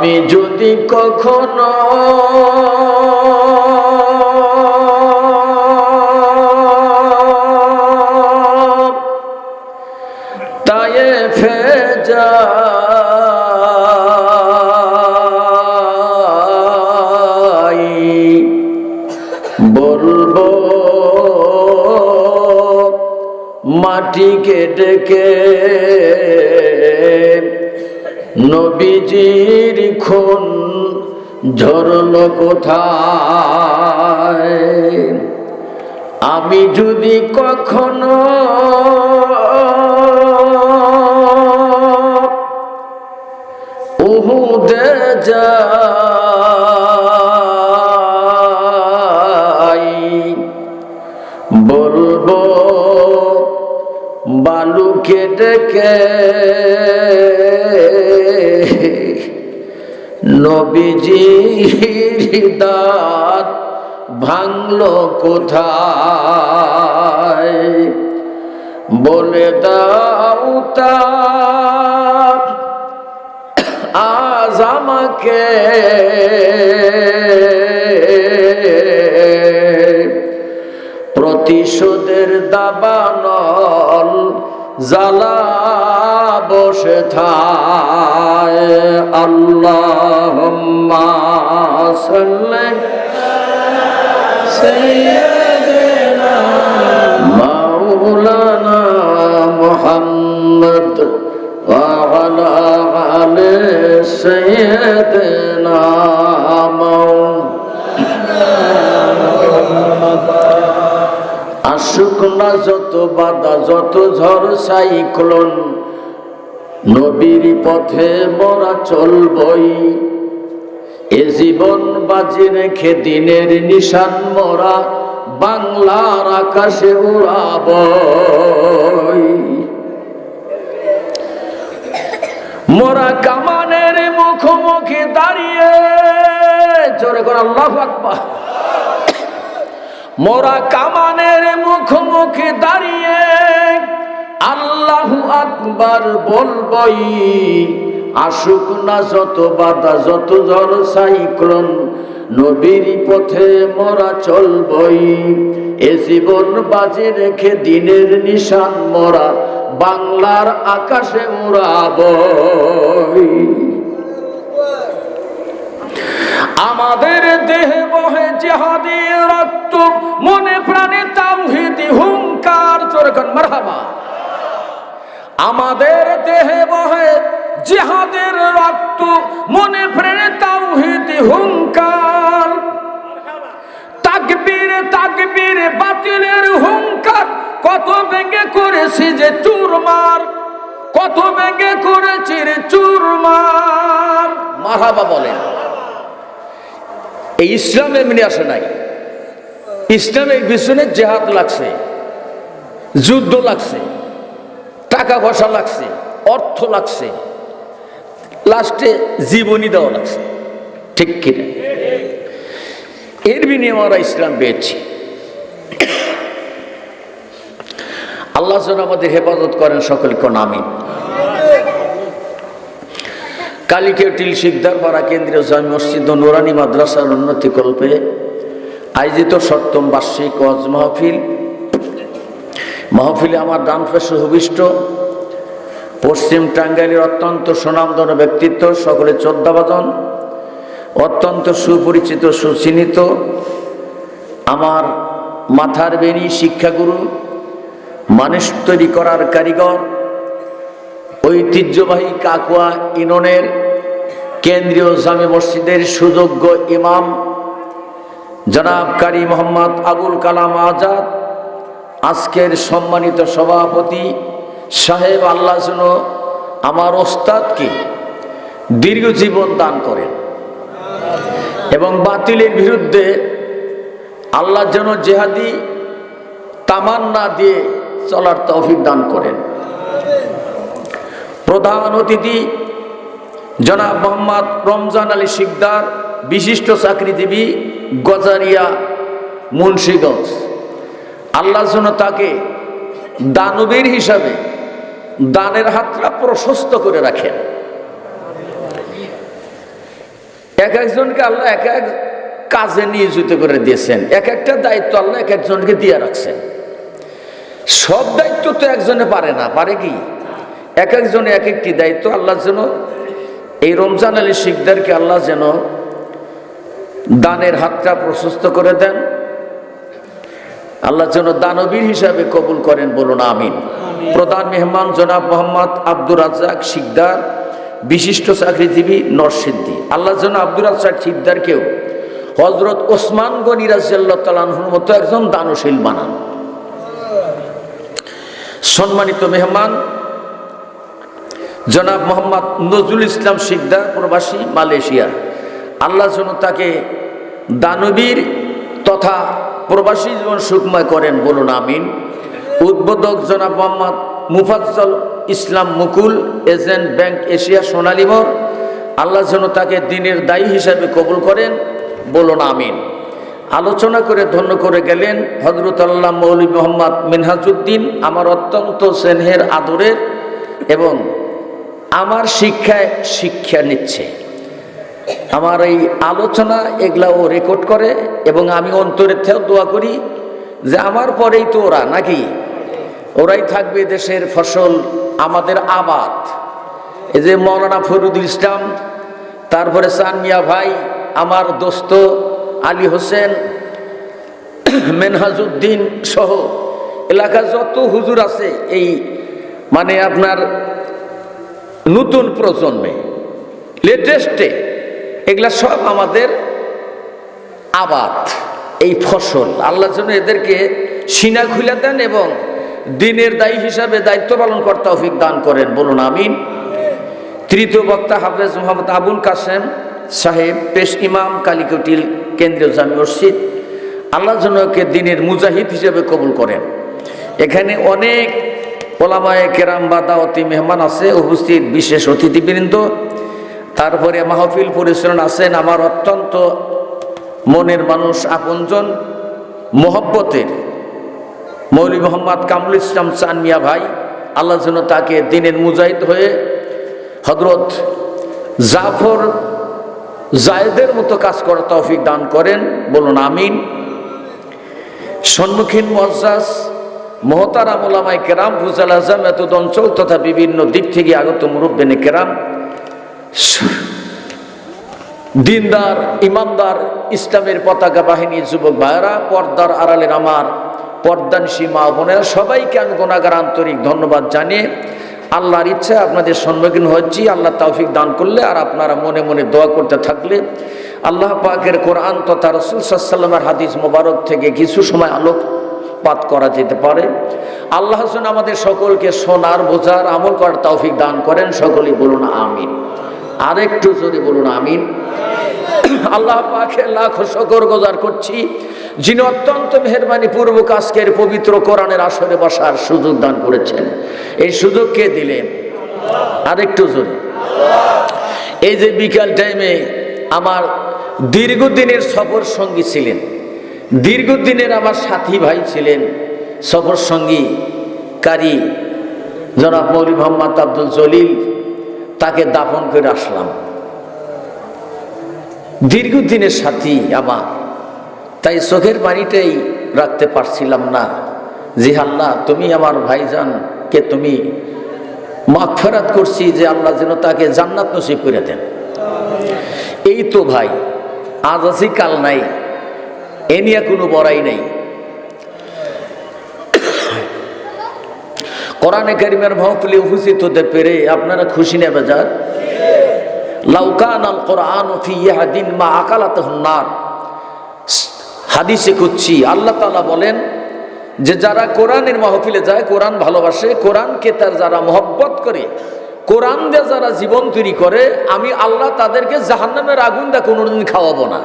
আমি যদি কখনো তায়ে ফেজাই বলব মাটিকে ডেকে নবীজির খুন ঝরল কোথায়? আমি যদি কখনো উহুদে যাই বলব বালুকে ডেকে নবীজির দাঁত ভাঙলো কোথায়? বলে দাও আজ আমাকে প্রতিশোধের দাবানল জ্বালা বসে থায় আল্লাহ মাওলানা মোহাম্মদ وعلى آل سيدنا আসুক না যত বাধা যত ঝড় সাইক্লোন নবীর পথে মরা চলবই। এ জীবন বাজি রেখে দিনের নিশান মরা, বাংলার আকাশে উড়াবই। মোরা কামানের মুখোমুখি দাঁড়িয়ে, জোরে করে আল্লাহ আকবার। মোরা কামানের মুখোমুখি দাঁড়িয়ে আল্লাহু আকবার বলবই, আসুক না যত বাধা, যত ঝড়, সাইক্লোন, নবীর পথে মরা চলবই। এ জীবন বাজে রেখে দিনের নিশান মরা, বাংলার আকাশে উড়াবই। আমাদের দেহে বহে জেহাদি রক্ত, মনে প্রাণে তাওহিদি হুঙ্কার চোরকন মারহাবা। আমাদের দেহে বহে জেহাদের রক্ত, মনে প্রাণে তাওহিদি, হুঙ্কার। তাকবীর তাকবীর, বাতিলের হুঙ্কার। কত ভেঙে করেছি যে চুরমার, কত ভেঙে করেছি রে চুরমার। মারহাবা বলেন। এই ইসলাম এমনি আসে নাই। ইসলামের পিছনে জেহাদ লাগছে, যুদ্ধ লাগছে। টাকা পয়সা লাগছে, অর্থ লাগছে, লাস্টে জীবনী দেওয়া লাগছে। ঠিক কিনা এর বিনিময়ে আমরা ইসলাম পেয়েছি। আল্লাহ যেন আমাদের হেফাজত করেন সকলকে নামি কালিকেটিল শিকদার পাড়া কেন্দ্রীয় জামি মসজিদ ও নুরানি মাদ্রাসার উন্নতি কল্পে আয়োজিত সপ্তম বার্ষিক ওয়াজ মাহফিল মাহফিলে আমার ডান পাশে ভূমিষ্ঠ পশ্চিম টাঙ্গাইলের অত্যন্ত সুনামধন ব্যক্তিত্ব সকলে চোদ্দাবাদন অত্যন্ত সুপরিচিত, সুচিহ্নিত, আমার মাথার বেনি শিক্ষাগুরু, মানুষ তৈরি করার কারিগর, ঐতিহ্যবাহী কাকুয়া ইননের কেন্দ্রীয় জামে মসজিদের সুযোগ্য ইমাম, জনাব কারি মোহাম্মদ আবুল কালাম আজাদ আজকের সম্মানিত সভাপতি সাহেব আল্লাহ যেন আমার ওস্তাদকে দীর্ঘ জীবন দান করেন এবং বাতিলের বিরুদ্ধে আল্লাহ যেন জেহাদি তামান্না দিয়ে চলার তৌফিক দান করেন। প্রধান অতিথি জনাব মোহাম্মদ রমজান আলী শিকদার, বিশিষ্ট চাকরিজীবী গজারিয়া মুন্সীগঞ্জ। আল্লাহ যেন তাকে দানবীর হিসাবে দানের হাতটা প্রশস্ত করে রাখেন। এক একজনকে আল্লাহ এক এক কাজে নিয়োজিত করে দিয়েছেন। এক একটা দায়িত্ব আল্লাহ এক একজনকে দিয়ে রাখছেন। সব দায়িত্ব তো একজনে পারে না, পারে কি? এক একজনে এক একটি দায়িত্ব আল্লাহ যেন এই রমজান আলী শিকদারকে আল্লাহ যেন দানের হাতটা প্রশস্ত করে দেন। আল্লাহ যেন দানবীর হিসাবে কবুল করেন বলুন আমিন। প্রধান মেহমান জনাব মোহাম্মদ আব্দুর রাজ্জাক শিকদার বিশিষ্ট চাকরিজীবী নরসিদ্ধি আল্লাহ যেন আব্দুর রাজ্জাক শিকদারকেও হজরত ওসমান গনি মতো একজন দানশীল বানান। সম্মানিত মেহমান জনাব মোহাম্মদ নজরুল ইসলাম শিকদার প্রবাসী মালয়েশিয়া। আল্লাহ যেন তাকে দানবীর তথা প্রবাসী জীবন সুখময় করেন বলুন আমিন। উদ্বোধক জনাব Mohammad Mufazzal Islam Mukul, agent bank Asia সোনালিমর Allah যেন তাকে দিনের দায়ী হিসাবে কবুল করেন বলুন আমিন। আলোচনা করে ধন্য করে গেলেন হজরত আল্লাহ মৌলী মোহাম্মদ মিনহাজুদ্দিন, আমার অত্যন্ত স্নেহের আদরের এবং আমার শিক্ষায় শিক্ষা নিচ্ছে। আমার এই আলোচনা এগুলা ও রেকর্ড করে এবং আমি অন্তরের থেকেও দোয়া করি যে আমার পরেই তো ওরা, নাকি? ওরাই থাকবে দেশের ফসল আমাদের আবাদ। এই যে মৌলানা ফরুদুল ইসলাম, তারপরে সানমিয়া ভাই, আমার দোস্ত আলী হোসেন মেনহাজউদ্দিন সহ এলাকার যত হুজুর আছে এই মানে আপনার নতুন প্রজন্মে লেটেস্টে এগুলা সব আমাদের আবাদ, এই ফসল। আল্লাহ যেন এদেরকে সিনা খুলে দেন এবং দিনের দায়ী হিসাবে দায়িত্ব পালন কর্তা অফিক দান করেন। বলুন আমিন। তৃতীয় বক্তা হাফেজ মোহাম্মদ আবুল কাসেম সাহেব, পেশ ইমাম, কালিকটিল কেন্দ্রীয় জামি মসজিদ। আল্লাহ যেন একে দিনের মুজাহিদ হিসেবে কবুল করেন। এখানে অনেক ওলামায়ে কেরাম বা দাওয়াতি মেহমান আছে, উপস্থিত বিশেষ অতিথিবৃন্দ। তারপরে মাহফিল পরিচালনা আছেন আমার অত্যন্ত মনের মানুষ, আপনজন, মোহব্বতের মৌলী মোহাম্মদ কামরুল ইসলাম চান মিয়া ভাই। আল্লাহ যেন তাকে দিনের মুজাহিদ হয়ে হজরত জাফর জায়েদের মতো কাজ করার তৌফিক দান করেন। বলুন আমিন। সম্মুখীন মজ্জাজ, মহতারাম ওলামাই কেরাম ফুজাল আজম এত অঞ্চল তথা বিভিন্ন দিক থেকে আগত মুরব্বেনে কেরাম দিনদার ইমানদার ইসলামের পতাকা বাহিনী যুবক ভাইয়েরা, পর্দার আড়ালের আমার, পর্দানসী মা বোনেরা, সবাইকে আমি গোনাগার আন্তরিক ধন্যবাদ জানিয়ে আল্লাহর ইচ্ছা আপনাদের সম্মুখীন হচ্ছি। আল্লাহ তৌফিক দান করলে আর আপনারা মনে মনে দোয়া করতে থাকলে আল্লাহ পাকের কোরআন তথা রসুল সাল্লামের হাদিস মোবারক থেকে কিছু সময় আলোকপাত করা যেতে পারে। আল্লাহ আমাদের সকলকে সোনার বোঝার আমল করার তৌফিক দান করেন। সকলেই বলুন, আমিন। আরেকটু যদি বলুন, আমিন। আল্লাহ পাকে লাখ শকর গোজার করছি। যিনি অত্যন্ত মেহরবানি পূর্বক আজকের পবিত্র কোরআনের আসরে বসার সুযোগ দান করেছেন। এই সুযোগ কে দিলেন? আরেকটু জোরে। এই যে বিকাল টাইমে আমার দীর্ঘদিনের সফর সঙ্গী ছিলেন। দীর্ঘদিনের আমার সাথী ভাই ছিলেন। সফর সঙ্গী কারি জনাব মৌলী মোহাম্মদ আব্দুল জলিল। তাকে দাফন করে আসলাম। দীর্ঘদিনের সাথী আমার। তাই চোখের বাড়িটাই রাখতে পারছিলাম না। যে আল্লাহ, তুমি আমার ভাইজান কে তুমি মাগফেরাত করছি যে আল্লাহ যেন তাকে জান্নাত নসিব করে দেন। এই তো ভাই, আজ আছি, কাল নাই। এ নিয়ে কোনো বড়াই নেই। কোরআনে কারিমের মহফিলে উপস্থিত হতে পেরে আপনারা খুশি নেবে যার লাউকান আল কোরআন ফি ইয়াহাদিন মা আকালাত নার। হাদিসে খুঁজছি, আল্লাহ তালা বলেন যে যারা কোরআনের মাহফিলে যায়, কোরআন ভালোবাসে, কোরআনকে তার যারা মহব্বত করে, কোরআন দিয়ে যারা জীবন তৈরি করে, আমি আল্লাহ তাদেরকে জাহান্নামের আগুন দা কোনোদিন খাওয়াবো না।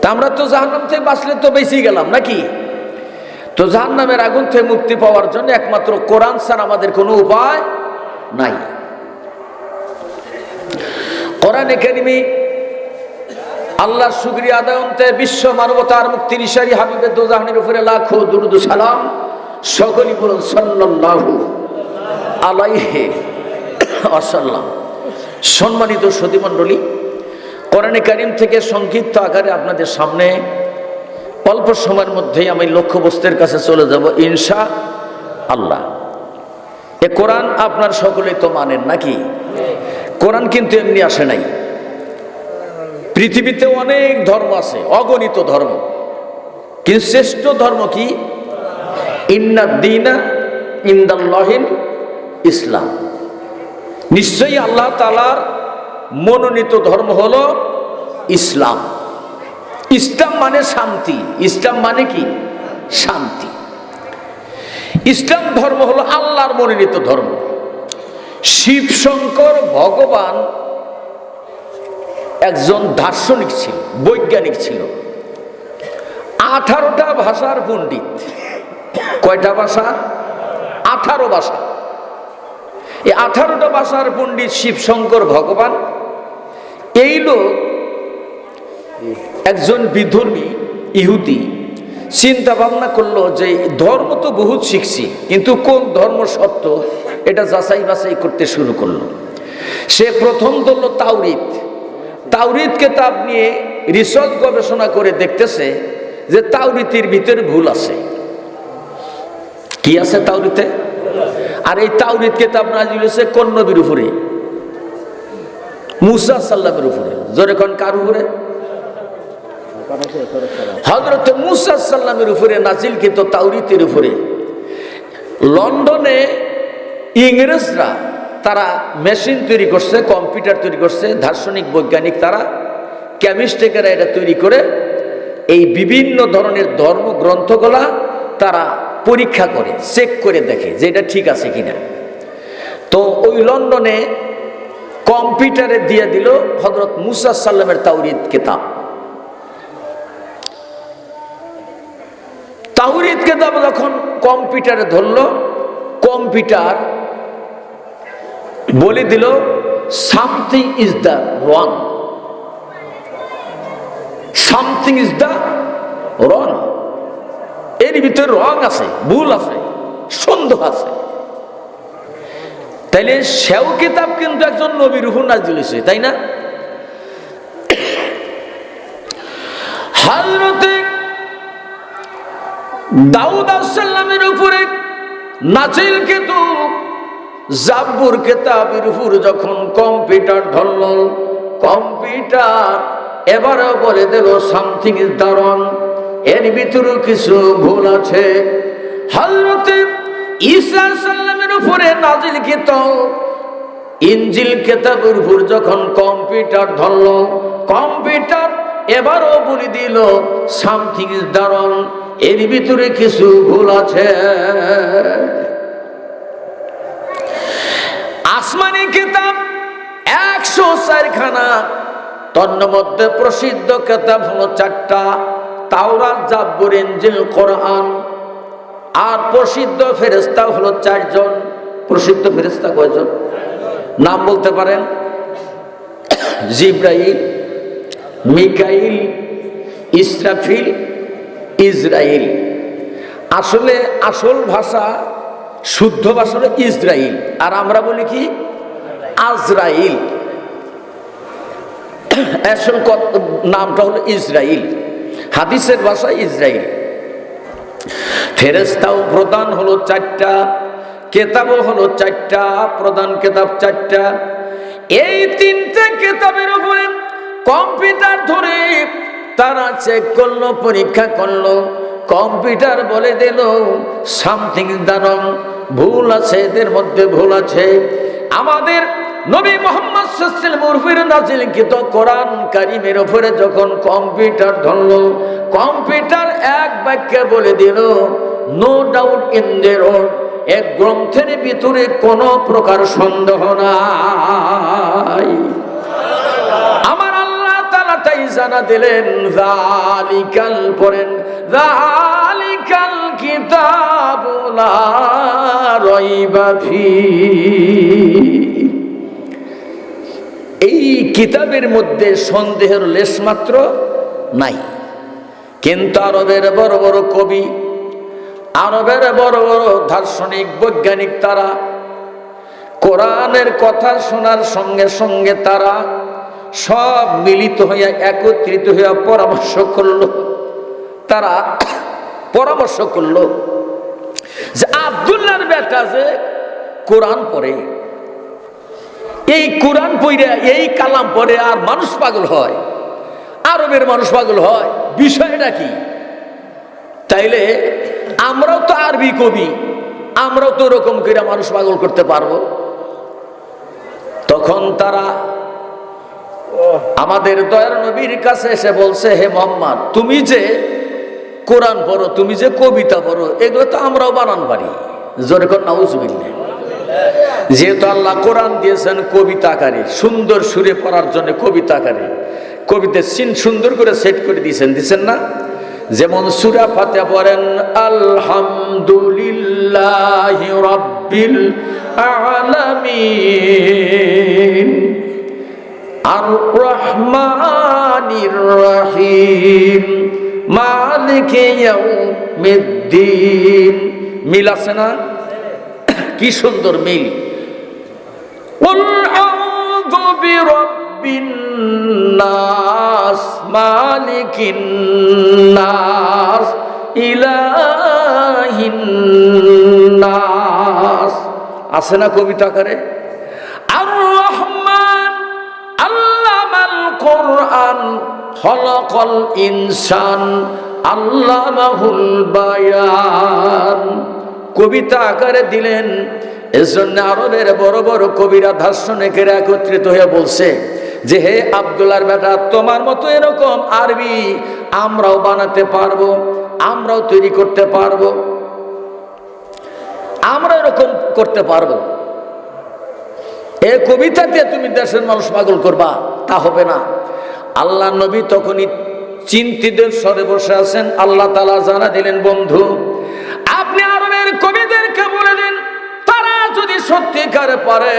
তা আমরা তো জাহান্নাম থেকে বাঁচলে তো বেশি গেলাম, নাকি? তো জাহান্নামের আগুন থেকে মুক্তি পাওয়ার জন্য একমাত্র কোরআন ছাড়া আমাদের কোনো উপায় নাই। কোরআন একাডেমি আল্লাহর শুক্রিয়া আদায়ন্তে বিশ্ব মানবতার মুক্তির ইশারি হাবিবের দোজাহানের উপরে লাখো দুরুদু সালাম সকলই বলুন সাল্লাল্লাহু আলাইহে আসাল্লাম সম্মানিত সতীমণ্ডলী, কোরআনে কারিম থেকে সংক্ষিপ্ত আকারে আপনাদের সামনে অল্প সময়ের মধ্যেই আমি লক্ষ্যবস্তুর কাছে চলে যাব, ইনশা আল্লাহ। এ কোরআন আপনার সকলেই তো মানেন নাকি? কোরআন কিন্তু এমনি আসে নাই। পৃথিবীতে অনেক ধর্ম আছে, অগণিত ধর্ম। কিন্তু শ্রেষ্ঠ ধর্ম কি? ইন্না দিনা ইন্দাল্লাহিন ইসলাম। নিশ্চয়ই আল্লাহ তালার মনোনীত ধর্ম হল ইসলাম। ইসলাম মানে শান্তি। ইসলাম মানে কি? শান্তি। ইসলাম ধর্ম হলো আল্লাহর মনোনীত ধর্ম। শিব শঙ্কর ভগবান একজন দার্শনিক ছিল, বৈজ্ঞানিক ছিল। আঠারোটা ভাষার পণ্ডিত। কয়টা ভাষা? আঠারো ভাষা। এই আঠারোটা ভাষার পণ্ডিত শিবশঙ্কর ভগবান, এই লোক একজন বিধর্মী ইহুদি চিন্তা ভাবনা করল যে ধর্ম তো বহুত শিখছি, কিন্তু কোন ধর্ম সত্য? এটা যাচাই বাছাই করতে শুরু করল। সে প্রথম ধরলো তাওরিত তাওরিত কেতাব নিয়ে রিসার্চ গবেষণা করে দেখতেছে যে তাওরিতির ভিতরে ভুল আছে। কি আছে তাওরিতে আর এই তাওরিত কেতাব নাজিল হয়েছে কোন উপরে? মুসা সাল্লামের উপরে। জোরে কোন কার উপরে? হজরত মুসা সাল্লামের উপরে নাজিল কিন্তু তাওরিতের উপরে। লন্ডনে ইংরেজরা তারা মেশিন তৈরি করছে, কম্পিউটার তৈরি করছে, দার্শনিক, বৈজ্ঞানিক তারা কেমিস্ট্রিকেরা এটা তৈরি করে, এই বিভিন্ন ধরনের ধর্মগ্রন্থগুলা তারা পরীক্ষা করে চেক করে দেখে যে এটা ঠিক আছে কিনা। তো ওই লন্ডনে কম্পিউটারে দিয়ে দিল হজরত মুসা সাল্লামের তাওরিদ কেতাব। তাওরিদ কেতাব যখন কম্পিউটারে ধরলো, কম্পিউটার বলে দিল something is the wrong something is the wrong এর ভিতরে রং আছে, ভুল আছে, সন্দেহ আছে। তাইলে সেও কিতাব কিন্তু একজন নবীর উপর নাজিল তাই না? হাজরতে দাউদ আসাল্লামের উপরে নাচিল কিন্তু জাব্বুর কেতাবের উপর যখন কম্পিউটার ধরল, কম্পিউটার এবারও বলে দিল সামথিং ইজ দারণ এর ভিতরে কিছু ভুল আছে। হজরতে ঈসা সাল্লামের উপরে নাজিল কিতাব ইঞ্জিল কেতাবের উপর যখন কম্পিউটার ধরল, কম্পিউটার এবারও বলে দিল সামথিং ইজ দারণ এর ভিতরে কিছু ভুল আছে। আসমানি কিতাব একশো চারখানা, তন্ন মধ্যে প্রসিদ্ধ কেতাব হলো চারটা, তাওরাত, জাব্বুর ইঞ্জিল কোরআন। আর প্রসিদ্ধ ফেরেস্তা হলো চারজন। প্রসিদ্ধ ফেরেস্তা কয়জন? নাম বলতে পারেন? জিব্রাইল, মিকাইল ইসরাফিল, ইসরাইল। আসলে আসল ভাষা, শুদ্ধ ভাষা হলো ইসরাইল। আর আমরা বলি কি? আজরাইল। আসল নামটা হলো ইসরাইল। হাদিসের ভাষা ইসরায়েল ফেরেস্তাও প্রধান হলো চারটা, কেতাবও হলো চারটা, প্রধান কেতাব চারটা। এই তিনটে কেতাবের উপরে কম্পিউটার ধরে তারা চেক করল, পরীক্ষা করল কম্পিউটার বলে দিল সামথিং দারং ভুল আছে, এদের মধ্যে ভুল আছে। আমাদের নবী মোহাম্মদ সাল্লাম উর্ফির নাজিলকৃত কোরআন কারিমের উপরে যখন কম্পিউটার ধরলো কম্পিউটার এক বাক্যে বলে দিল no doubt in the road এক গ্রন্থের ভিতরে কোনো প্রকার সন্দেহ নাই। তাই জানা দিলেন, জালিকাল পড়েন, জালিকাল কিতাবুলা রইবা ফি। এই কিতাবের মধ্যে সন্দেহের লেশ মাত্র নাই। কিন্তু আরবের বড় বড় কবি, আরবের বড় বড় দার্শনিক, বৈজ্ঞানিক তারা, কোরআনের কথা শোনার সঙ্গে সঙ্গে তারা সব মিলিত হইয়া, একত্রিত হইয়া পরামর্শ করল। তারা পরামর্শ করল যে আবদুল্লার বেটা যে কোরআন পড়ে, এই কোরআন পইরা, এই কালাম পড়ে আর মানুষ পাগল হয়, আরবের মানুষ পাগল হয়, বিষয়টা কি? তাইলে আমরাও তো আরবি কবি, আমরাও তো ওরকম করে মানুষ পাগল করতে পারব। তখন তারা আমাদের দয়ার নবীর কাছে এসে বলছে, হে মোহাম্মদ, তুমি যে কোরআন পড়ো, তুমি যে কবিতা পড়ো, এগুলো তো আমরাও বানান পারি। জোরে নাউজুবিল্লাহ যেহেতু আল্লাহ কোরআন দিয়েছেন কবিতা আকারে সুন্দর সুরে পড়ার জন্য কবিতা আকারে কবিতা সিন সুন্দর করে সেট করে দিয়েছেন দিচ্ছেন না? যেমন সুরা ফাতে পড়েন, আলহামদুলিল্লাহ রব্বিল আলামিন। আর রহমানির মিল আছে না? কি সুন্দর মিল। কুল নাস ইলাহিন নাস। আছে না কবিতা করে কোরআন খলকল ইনসান আল্লামাহুল বায়ান। কবিতা আকারে দিলেন, এজন্য আরবের বড় বড় কবিরা দার্শনিকেরা একত্রিত হয়ে বলছে যে, হে আবদুল্লার বেটা, তোমার মতো এরকম আরবি আমরাও বানাতে পারব, আমরাও তৈরি করতে পারব, আমরা এরকম করতে পারব। এ কবিতা দিয়ে তুমি দেশের মানুষ পাগল করবা, তা হবে না। আল্লাহ নবী তখনই চিন্তিত স্বরে বসে আছেন। আল্লাহ তালা জানা দিলেন, বন্ধু, আপনি আরবের কবিদেরকে বলে দিন, তারা যদি সত্যিকার পারে,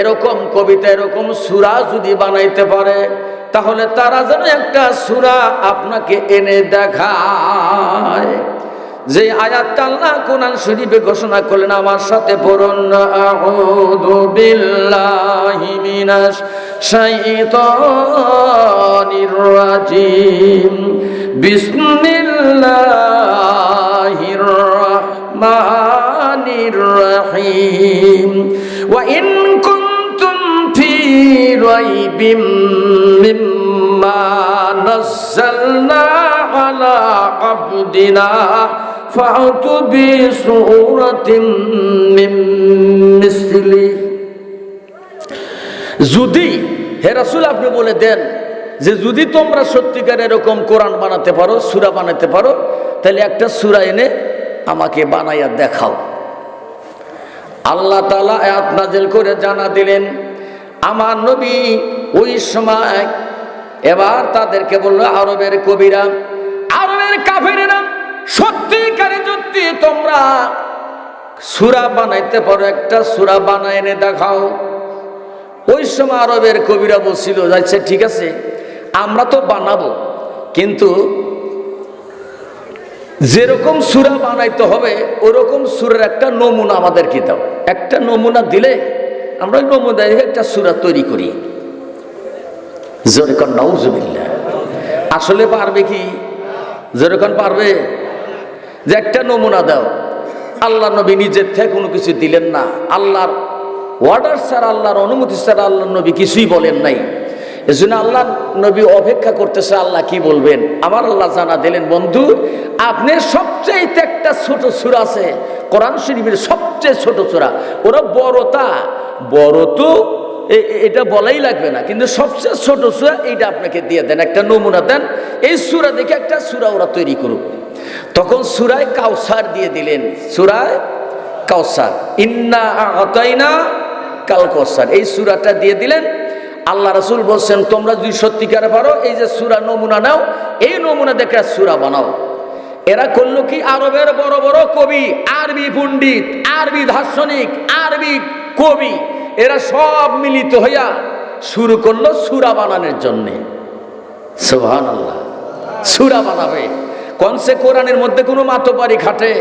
এরকম কবিতা, এরকম সুরা যদি বানাইতে পারে, তাহলে তারা যেন একটা সুরা আপনাকে এনে দেখায়। যে আয়াত কোরআন শরীফে ঘোষণা করলেন, আমার সাথে পড়ুন الشيطان الرجيم بسم الله الرحمن الرحيم وإن كنتم في ريب مما نزلنا على عبدنا فأتوا بسورة من مثله যদি, হে রাসূল, আপনি বলে দেন যে যদি তোমরা সত্যিকার এরকম কোরআন বানাতে পারো, সুরা বানাতে পারো, তাহলে একটা সুরা এনে আমাকে বানাইয়া দেখাও। আল্লাহ তালা আয়াত নাজেল করে জানা দিলেন, আমার নবী ওই সময় এবার তাদেরকে বলল, আরবের কবিরা, আরবের কাফেরেরা, সত্যিকারে যদি তোমরা সুরা বানাইতে পারো, একটা সুরা বানাই এনে দেখাও। ওই সময় আরবের কবিরা বলছিল যাচ্ছে ঠিক আছে, আমরা তো বানাবো, কিন্তু যেরকম সুরা বানাইতে হবে, ওরকম সুরের একটা নমুনা আমাদেরকে দাও। একটা নমুনা দিলে আমরা ওই নমুনা একটা সুরা তৈরি করি। যেরকম নাউজুবিল্লা আসলে পারবে কি? যেরকম পারবে? যে একটা নমুনা দাও। আল্লাহ নবী নিজের থেকে কোনো কিছু দিলেন না। আল্লাহর অর্ডার ছাড়া আল্লাহর অনুমতি ছাড়া আল্লাহ নবী কিছুই বলেন নাই। এজন্য আল্লাহ নবী অপেক্ষা করতেছে, আল্লাহ কি বলবেন? আমার আল্লাহ জানা দিলেন, বন্ধু, আপনার সবচেয়ে একটা ছোট সুরা আছে, কোরআন শরীফের সবচেয়ে ছোট সুরা। ওরা বড়তা বড় তো এটা বলাই লাগবে না, কিন্তু সবচেয়ে ছোট সুরা এইটা আপনাকে দিয়ে দেন, একটা নমুনা দেন, এই সুরা দেখে একটা সুরা ওরা তৈরি করুক। তখন সুরায় কাউসার দিয়ে দিলেন, সুরায় কাউসার। ইন্না আতাইনা কাল কৌসার এই সুরাটা দিয়ে দিলেন। আল্লাহ রসুল বলছেন, তোমরা যদি সত্যিকারে পারো, এই যে সুরা নমুনা নাও, এই নমুনা দেখে সুরা বানাও। এরা করল কি? আরবের বড় বড় কবি, আরবি পণ্ডিত, আরবি দার্শনিক, আরবি কবি, এরা সব মিলিত হইয়া শুরু করল সুরা বানানোর জন্যে। সুবহান আল্লাহ সুরা বানাবে। কনসে কোরআনের মধ্যে কোনো মাতোপারি খাটে।